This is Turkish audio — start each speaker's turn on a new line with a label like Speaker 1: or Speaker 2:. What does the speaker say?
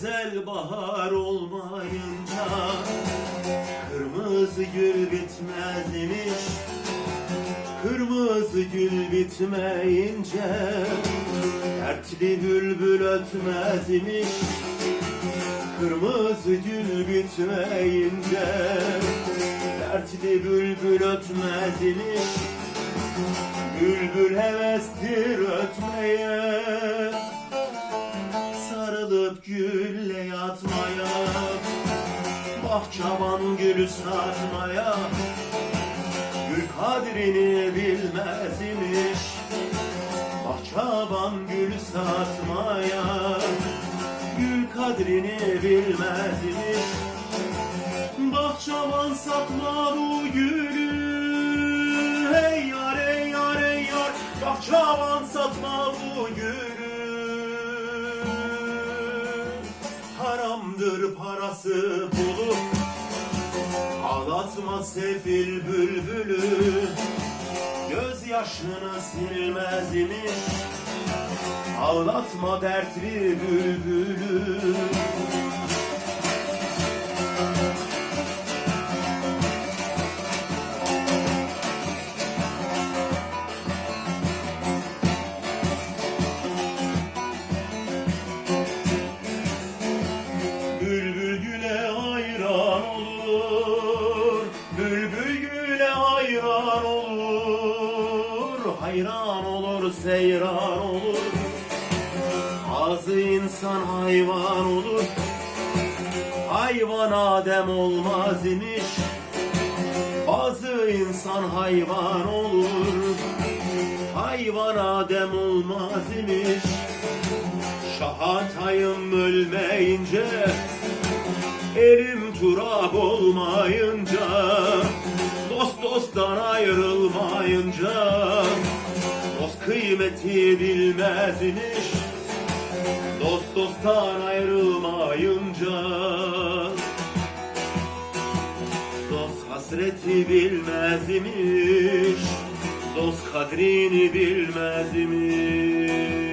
Speaker 1: ezel bahar olmayınca Kırmızı gül bitmezmiş. Kırmızı gül bitmeyince Dertli bülbül ötmezmiş. Kırmızı gül bitmeyince Dertli bülbül ötmezmiş. Bülbül hevestir ötmeye. Sarılıp gülle yatmaya Bahçaban gülü satmaya Gül kadrini bilmez imiş Bahçaban gül satmaya Gül kadrini bilmez imiş Bahçaban satma bu gülü. Hey yar hey yar Bahçaban satma parası bulup Ağlatma sefil bülbülü. Gözyaşını silmez imiş Ağlatma dertli bülbülü seyran olur. Bazı insan hayvan olur. Hayvan Adem olmaz imiş. Bazı insan hayvan olur. Hayvan Adem olmaz imiş. Şahatayım ölmeyince Elim turab olmayınca Dost dosttan ayrılmayınca Dost kıymeti bilmez imiş Dost dosttan ayrılmayınca. Dost hasreti bilmez imiş Dost kadrini bilmez imiş